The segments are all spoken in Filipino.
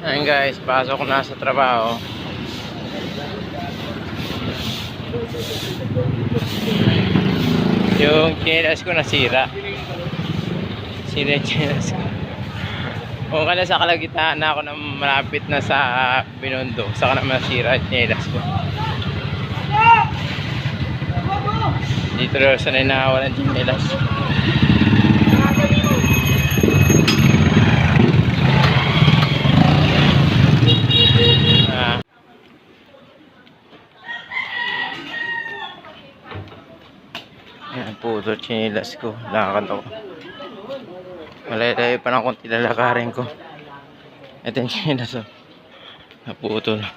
Ayun guys, pasok na sa trabaho. Yung chinelas ko nasira. Sira yung chinelas ko. Kung ka na sa kalagitnaan na ako na malapit na sa Binondo, saka na masira yung chinelas ko. Dito rin sanay na walang chinelas. Ayan, puto chinilas ko. Lakad ako. Malay-lay pa ng konti lalakarin ko. Ito yung chinilas ko. Naputo na.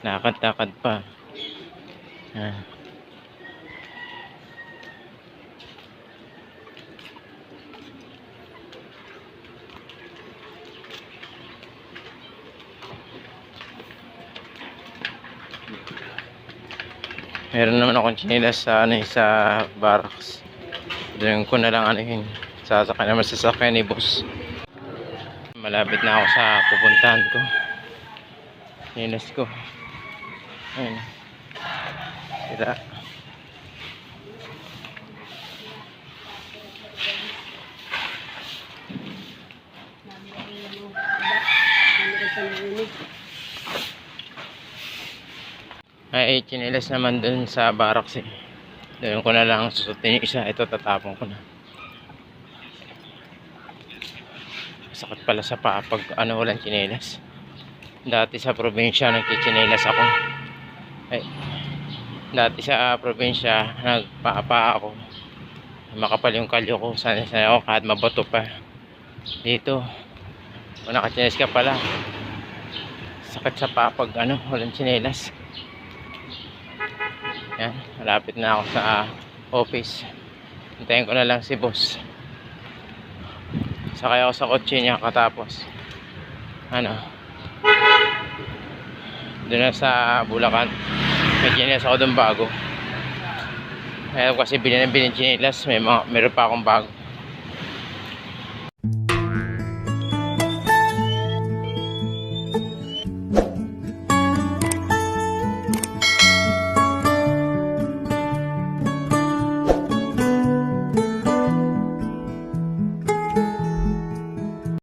Lakad-lakad pa. Ayan. Meron naman akong chinilas sa ano eh, sa barracks. Doon ko na lang ano yun. Sasakay naman sa sasakyan ni boss. Malapit na ako sa pupuntahan ko. Chinilas ko. Ayun. Sira. Ay, chinilas naman dun sa barracks eh. Doon ko na lang susutin yung isa. Ito, tatapon ko na. Sakit pala sa paa pag ano walang chinilas. Dati sa probinsya nagchichinelas ako. Ay, dati sa probinsya nagpapa ako. Makapal yung kalyo ko. Sana sana ako kahit mabato pa. Dito, kung nakachinelas ka pala. Sakit sa paa pag ano, walang chinelas. Yan, malapit na ako sa office. Hintayin ko na lang si boss. Sakay ako sa kotse niya katapos. Ano? Doon na sa Bulacan. May chinelas ako doon bago. Kaya kasi bilhin ng bilhin chinelas. May mga, meron pa akong bago.